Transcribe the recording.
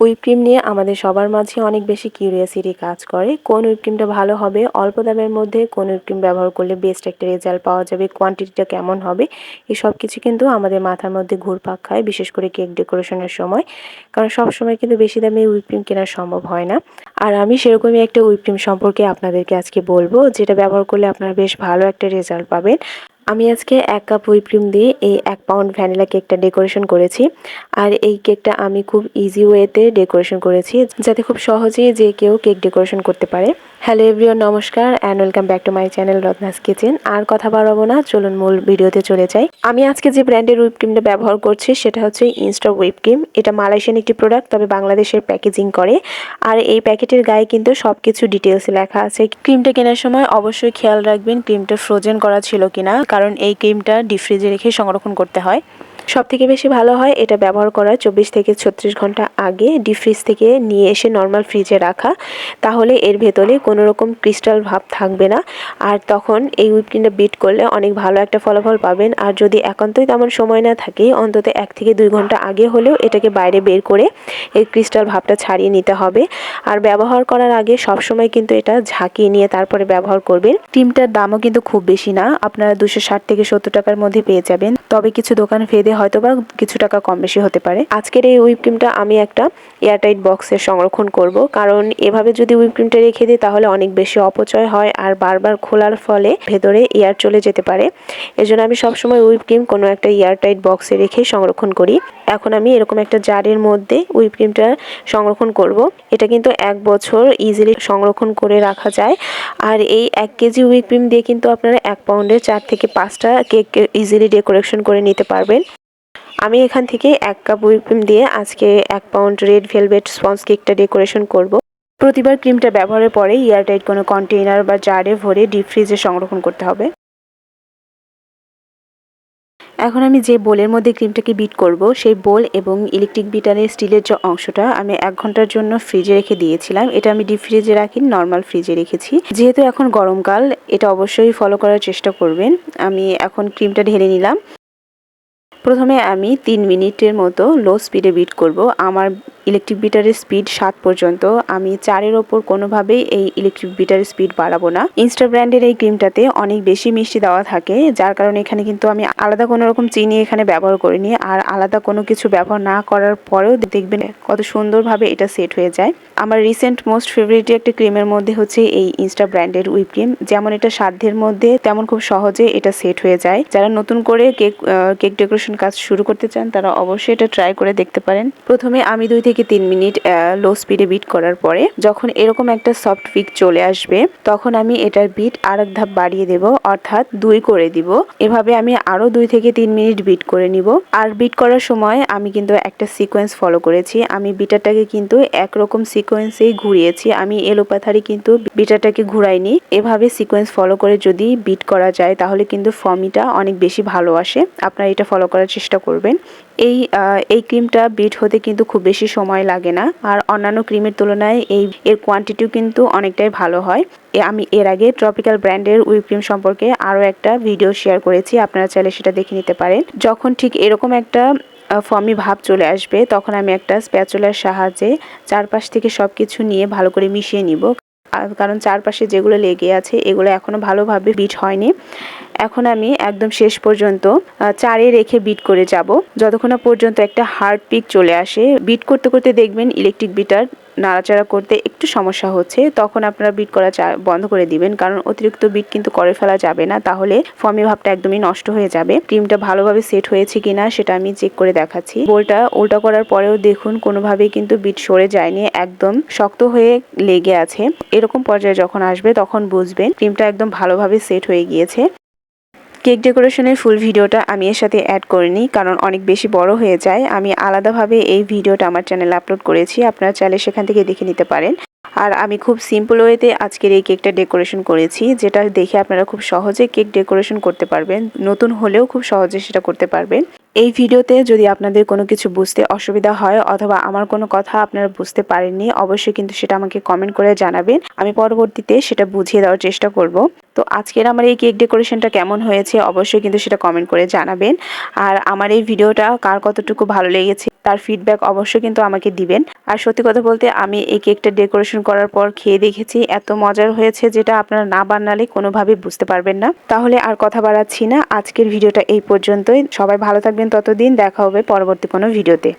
Whip cream নিয়ে আমাদের সবার মাঝে অনেক বেশি কিউরিয়াসিটি কাজ করে। কোন হুইপ ক্রিমটা ভালো হবে? অল্প দামের মধ্যে কোন হুইপ ক্রিম ব্যবহার করলে বেস্ট একটা রেজাল্ট পাওয়া যাবে? কোয়ান্টিটিটা কেমন হবে? এই সব কিছু কিন্তু আমাদের মাথার মধ্যে ঘুরপাক খায়, বিশেষ করে কেক ডেকোরেশনের সময়। কারণ সব সময় কিন্তু বেশি দামে হুইপ ক্রিম কেনা সম্ভব হয় না। আর আমি সেরকমই একটা হুইপ ক্রিম সম্পর্কে আপনাদেরকে আজকে বলব, যেটা ব্যবহার করলে আপনারা বেশ ভালো একটা রেজাল্ট পাবেন। আমি আজকে এক কাপ হুইপ ক্রিম দিয়ে এই এক পাউন্ড ভ্যানিলা কেকটা ডেকোরেশন করেছি। আর এই কেকটা আমি খুব ইজি ওয়েতে ডেকোরেশন করেছি, যাতে খুব সহজেই যে কেউ কেক ডেকোরেশন করতে পারে। হ্যালো এভরিওয়ান নমস্কার and welcome back to my channel Ratna's kitchen আর কথা বাড়াবো না, চলুন মূল ভিডিওতে চলে যাই। আমি আজকে যে ব্র্যান্ডের ক্রিমটা ব্যবহার করছি, সেটা হচ্ছে ইনস্টা ক্রিম এটা মালয়েশিয়ান একটি প্রোডাক্ট তবে বাংলাদেশের প্যাকেজিং করে। আর এই প্যাকেটের গায়ে কিন্তু সব কিছু ডিটেলসে লেখা আছে। ক্রিমটা কেনার সময় অবশ্যই খেয়াল রাখবেন ক্রিমটা ফ্রোজেন করা ছিল কিনা। কারণ এই ক্রিমটা ডিপ ফ্রিজে রেখে সংরক্ষণ করতে হয়। সব থেকে বেশি ভালো হয় এটা ব্যবহার করার চব্বিশ থেকে ছত্রিশ ঘণ্টা আগে ডিপ ফ্রিজ থেকে নিয়ে এসে নর্মাল ফ্রিজে রাখা। তাহলে এর ভেতরে কোনো রকম ক্রিস্টাল ভাব থাকবে না। আর তখন এই উইপক্রিমটা বিট করলে অনেক ভালো একটা ফলাফল পাবেন। আর যদি একান্তই তেমন সময় না থাকে, অন্তত এক থেকে দুই ঘণ্টা আগে হলেও এটাকে বাইরে বের করে এই ক্রিস্টাল ভাবটা ছাড়িয়ে নিতে হবে। আর ব্যবহার করার আগে সবসময় কিন্তু এটা ঝাঁকিয়ে নিয়ে তারপরে ব্যবহার করবেন। টিমটার দামও কিন্তু খুব বেশি না। আপনারা দুশো ষাট থেকে সত্তর টাকার মধ্যে পেয়ে যাবেন। তবে কিছু দোকান ফেদে হয়তো বা কিছু টাকা কম বেশি হতে পারে। আজকের এই হুইপ ক্রিমটা আমি একটা এয়ারটাইট বক্সে সংরক্ষণ করব। কারণ এভাবে যদি হুইপ ক্রিমটা রেখে দিই, তাহলে অনেক বেশি অপচয় হয় আর বারবার খোলার ফলে ভেতরে এয়ার চলে যেতে পারে। এজন্য আমি সবসময় হুইপ ক্রিম কোনো একটা এয়ারটাইট বক্সে রেখে সংরক্ষণ করি। এখন আমি এরকম একটা জারের মধ্যে হুইপ ক্রিমটা সংরক্ষণ করব। এটা কিন্তু এক বছর ইজিলি সংরক্ষণ করে রাখা যায়। আর এই এক কেজি হুইপ ক্রিম দিয়ে কিন্তু আপনারা এক পাউন্ডের চার থেকে পাঁচটা কেক ইজিলি ডেকোরেশন করে নিতে পারবেন। আমি এখান থেকে এক কাপ হুইপ দিয়ে আজকে এক পাউন্ড রেড ভেলভেট স্পঞ্জ কেকটা ডেকোরেশন করব। প্রতিবার ক্রিমটা ব্যবহারের পরে এয়ারটাইট কোনো কন্টেইনার বা জারে ভরে ডিপ ফ্রিজে সংরক্ষণ করতে হবে। এখন আমি যে বোলের মধ্যে ক্রিমটাকে বিট করব, সেই বোল এবং ইলেকট্রিক বিটারের স্টিলের যে অংশটা আমি এক ঘণ্টার জন্য ফ্রিজে রেখে দিয়েছিলাম। এটা আমি ডিপ ফ্রিজে রাখি, নর্মাল ফ্রিজে রেখেছি। যেহেতু এখন গরমকাল, এটা অবশ্যই ফলো করার চেষ্টা করবেন। আমি এখন ক্রিমটা ঢেলে নিলাম। প্রথমে আমি তিন মিনিটের মতো লো স্পিডে বিট করব। আমার ইলেকট্রিক বিটারের স্পিড সাত পর্যন্ত। আমি চারের ওপর কোনোভাবেই এই ইলেকট্রিক বিটারের স্পিড বাড়াবো না। ইনস্টা ব্র্যান্ডের এই ক্রিমটাতে অনেক বেশি মিষ্টি দেওয়া থাকে, যার কারণে এখানে কিন্তু আমি আলাদা কোনো রকম চিনি এখানে ব্যবহার করিনি। আর আলাদা কোনো কিছু ব্যবহার না করার পরেও দেখবেন কত সুন্দরভাবে এটা সেট হয়ে যায়। আমার রিসেন্ট মোস্ট ফেভারিট একটা ক্রিমের মধ্যে হচ্ছে এই ইনস্টা ব্র্যান্ডের উইপ ক্রিম যেমন এটা সাধ্যের মধ্যে তেমন খুব সহজে এটা সেট হয়ে যায়। যারা নতুন করে কেক কেক ডেকোরেশন কাজ শুরু করতে চান, তারা অবশ্যই এটা ট্রাই করে দেখতে পারেন। প্রথমে আমি দুই থেকে তিন মিনিট লো স্পিডে বিট করার পরে যখন এরকম একটা সফট পিক চলে আসবে, তখন আমি এটার বিট আর এক ধাপ বাড়িয়ে দেব, অর্থাৎ দুই করে দিব। এভাবে আমি আরও দুই থেকে তিন মিনিট বিট করে নিব। আর বিট করার সময় আমি কিন্তু একটা সিকোয়েন্স ফলো করেছি। আমি বিটারটাকে কিন্তু একরকম সিকোয়েন্সেই ঘুরিয়েছি। আমি এলোপাথারি কিন্তু বিটারটাকে ঘুরাইনি। এভাবে সিকোয়েন্স ফলো করে যদি বিট করা যায়, তাহলে কিন্তু ফমিটা অনেক বেশি ভালো আসে। আপনারা এটা ফলো করার চেষ্টা করবেন। এই এই ক্রিমটা বিট হতে কিন্তু খুব বেশি সময় লাগে না। আর অন্যান্য ক্রিমের তুলনায় এই এর কোয়ান্টিটিও কিন্তু অনেকটাই ভালো হয়। আমি এর আগে ট্রপিক্যাল ব্র্যান্ডের উইপ ক্রিম সম্পর্কে আরও একটা ভিডিও শেয়ার করেছি, আপনারা চাইলে সেটা দেখে নিতে পারেন। যখন ঠিক এরকম একটা ফর্মি ভাব চলে আসবে, তখন আমি একটা স্প্যাচুলার সাহায্যে চারপাশ থেকে সব কিছু নিয়ে ভালো করে মিশিয়ে নিব। কারণ চারপাশে যেগুলো লেগে আছে এগুলো এখনও ভালোভাবে বিট হয়নি। এখন আমি একদম শেষ পর্যন্ত চারে রেখে বিট করে যাব। যতক্ষণ পর্যন্ত একটা হার্ড পিক চলে আসে, বিট করতে করতে দেখবেন ইলেকট্রিক বিটার নাড়াচাড়া করতে একটু সমস্যা হচ্ছে, তখন আপনারা বিট করা বন্ধ করে দিবেন। কারণ অতিরিক্ত বিট কিন্তু করে ফেলা যাবে না, তাহলে ফর্মি ভাবটা একদমই নষ্ট হয়ে যাবে। ক্রিমটা ভালোভাবে সেট হয়েছে কিনা সেটা আমি চেক করে দেখাচ্ছি। বোলটা উল্টা করার পরেও দেখুন, কোনোভাবেই কিন্তু বিট সরে যায়নি, একদম শক্ত হয়ে লেগে আছে। এরকম পর্যায়ে যখন আসবে, তখন বুঝবেন ক্রিমটা একদম ভালোভাবে সেট হয়ে গিয়েছে। কেক ডেকোরেশনের ফুল ভিডিওটা আমি এর সাথে অ্যাড করিনি, কারণ অনেক বেশি বড় হয়ে যায়। আমি আলাদাভাবে এই ভিডিওটা আমার চ্যানেলে আপলোড করেছি, আপনারা চাইলে সেখান থেকে দেখে নিতে পারেন। আর আমি খুব সিম্পল ওয়েতে আজকের এই কেকটা ডেকোরেশন করেছি, যেটা দেখে আপনারা খুব সহজে কেক ডেকোরেশন করতে পারবেন, নতুন হলেও খুব সহজে সেটা করতে পারবেন। এই ভিডিওতে যদি আপনাদের কোনো কিছু বুঝতে অসুবিধা হয় অথবা আমার কোনো কথা আপনারা বুঝতে পারেননি, অবশ্যই কিন্তু সেটা আমাকে কমেন্ট করে জানাবেন। আমি পরবর্তীতে সেটা বুঝিয়ে দেওয়ার চেষ্টা করব। তো আজকের আমার এই কেক ডেকোরেশনটা কেমন হয়েছে, অবশ্যই কিন্তু সেটা কমেন্ট করে জানাবেন। আর আমার এই ভিডিওটা কার কতটুকু ভালো লেগেছে তার ফিডব্যাক অবশ্যই কিন্তু আমাকে দিবেন। আর সত্যি কথা বলতে আমি এই কেকটা ডেকোরেশন করার পর খেয়ে দেখেছি, এত মজার হয়েছে যেটা আপনারা না বানালে কোনোভাবেই বুঝতে পারবেন না। তাহলে আর কথা বাড়াচ্ছি না। আজকের ভিডিওটা এই পর্যন্তই। সবাই ভালো থাকবেন ততদিন। দেখা হবে পরবর্তী কোনো ভিডিওতে।